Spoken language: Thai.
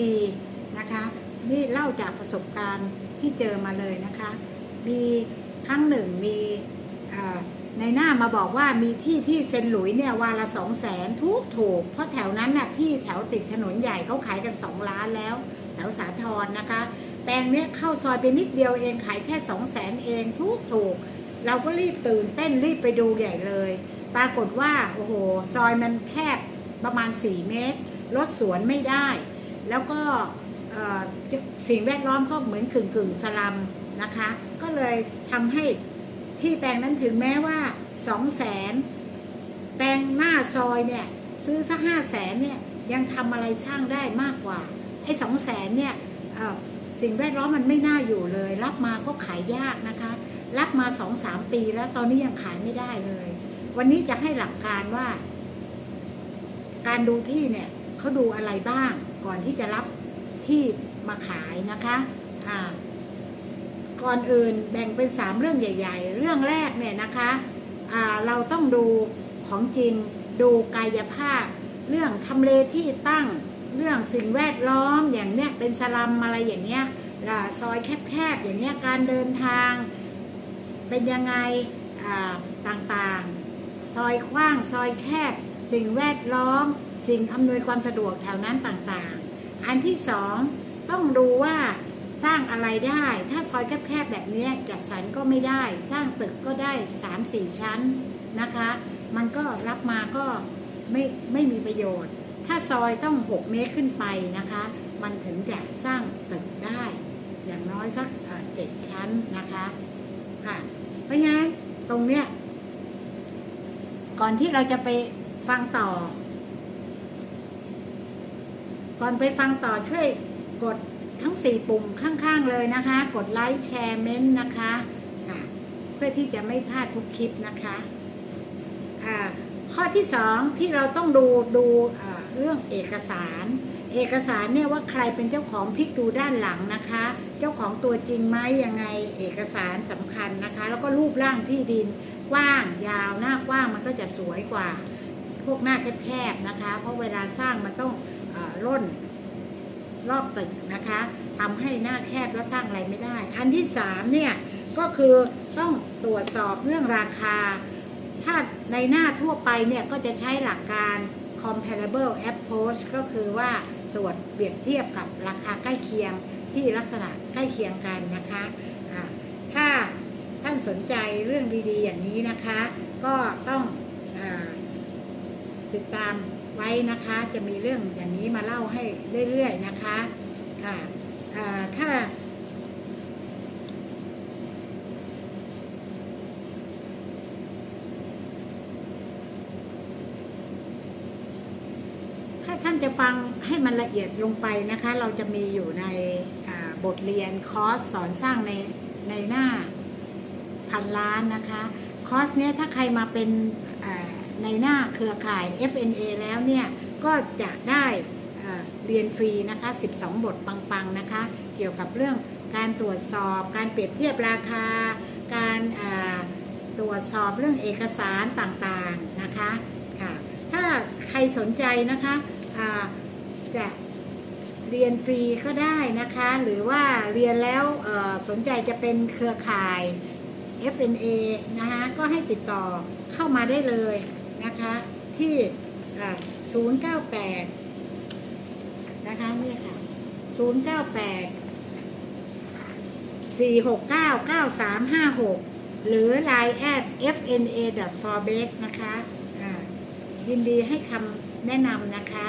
ดีนะคะ นี่เล่าจากประสบการณ์ที่เจอมาเลยนะคะ มีครั้งหนึ่งมีในหน้ามาบอกว่ามีที่ที่เซนหลุยเนี่ยวาละสองแสนทุกถูก เพราะแถวนั้นน่ะที่แถวติดถนนใหญ่เขาขายกันสองล้านแล้ว แถวสาทรนะคะ แปลงเนี้ยเข้าซอยไปนิดเดียวเองขายแค่สองแสนเองทุกถูก เราก็รีบตื่นเต้นรีบไปดูใหญ่เลย ปรากฏว่าโอ้โหซอยมันแคบประมาณ 4 เมตรรถสวนไม่ได้ แล้วก็สิ่งแวดล้อมก็เหมือนกึ่งกึ่งสลัมนะคะ ก็เลยทำให้ที่แปลงนั้นถึงแม้ว่า2 0 0แสนแปลงหน้าซอยเนี่ยซื้อสักห้าแสนเนี่ยยังทำอะไรสร้างได้มากกว่าไอ้สองแสนเนี่ยสิ่งแวดล้อมมันไม่น่าอยู่เลย รับมาก็ขายยากนะคะ รับมาสองสามปีแล้วตอนนี้ยังขายไม่ได้เลย วันนี้จะให้หลักการว่า การดูที่เนี่ย เขาดูอะไรบ้างก่อนที่จะรับที่มาขายนะคะอ่าก่อนอื่นแบ่งเป็นสามเรื่องใหญ่ ๆ เรื่องแรกเนี่ยนะคะอ่าเราต้องดูของจริงดูกายภาพ เรื่องทำเลที่ตั้งเรื่องสิ่งแวดล้อมอย่างเนี้ยเป็นสลัมอะไรอย่างเนี้ยอ่าซอยแคบๆอย่างเนี้ยการเดินทาง เป็นยังไงอ่าต่างๆ ซอยกว้างซอยแคบ สิ่งแวดล้อม สิ่งอำนวยความสะดวกแถวนั้นต่างๆ อันที่สองต้องดูว่าสร้างอะไรได้ ถ้าซอยแคบๆแบบนี้จัดสรรก็ไม่ได้ สร้างตึกก็ได้ 3-4 ชั้นนะคะ มันก็รับมาก็ไม่ไม่มีประโยชน์ ถ้าซอยต้อง 6 เมตรขึ้นไปนะคะ มันถึงจะสร้างตึกได้ อย่างน้อยสักเอ่อเจ็ดชั้นนะคะค่ะเพราะงั้นตรงเนี้ยก่อนที่เราจะไปฟังต่อ ก่อนไปฟังต่อช่วยกดทั้ง 4 ปุ่มข้างๆเลยนะคะ กดไลค์แชร์เมนต์นะคะะเพื่อที่จะไม่พลาดทุกคลิปนะคะอ่าข้อที่ 2 ที่เราต้องดูดูเรื่องเอกสาร เอกสารเนี่ยว่าใครเป็นเจ้าของพลิกดูด้านหลังนะคะ เจ้าของตัวจริงไหมยังไงเอกสารสำคัญนะคะ แล้วก็รูปร่างที่ดินกว้างยาวหน้ากว้างมันก็จะสวยกว่า พวกหน้าแคบๆนะคะ เพราะเวลาสร้างมันต้อง รอบตึกนะคะทำให้หน้าแคบแล้วสร้างอะไรไม่ได้ อันที่สามเนี่ยก็คือต้องตรวจสอบเรื่องราคา ถ้าในหน้าทั่วไปเนี่ยก็จะใช้หลักการ comparable approach ก็คือว่าตรวจเปรียบเทียบกับราคาใกล้เคียงที่ลักษณะใกล้เคียงกันนะคะถ้าท่านสนใจเรื่องดีๆอย่างนี้นะคะ ก็ต้องอติดตาม ไว้นะคะ จะมีเรื่องอย่างนี้มาเล่าให้เรื่อยๆนะคะ ค่ะถ้าถ้าท่านจะฟังให้มันละเอียดลงไปนะคะ เราจะมีอยู่ในบทเรียนคอร์สสอนสร้างในในหน้าพันล้านนะคะ คอร์สเนี้ยถ้าใครมาเป็น ในหน้าเครือข่าย FNA แล้วเนี่ยก็จะได้เรียนฟรีนะคะ 12 บทปังๆนะคะ เกี่ยวกับเรื่องการตรวจสอบ การเปรียบเทียบราคา การตรวจสอบเรื่องเอกสารต่างๆนะคะค่ะ ถ้าใครสนใจนะคะจะเรียนฟรีก็ได้นะคะ หรือว่าเรียนแล้วสนใจจะเป็นเครือข่าย FNA นะคะก็ให้ติดต่อเข้ามาได้เลย นะคะที่ 098 นะคะนี่ค่ะ 098 469 9356 หรือ line at fna forbase นะคะ ยินดีให้คำแนะนำนะคะ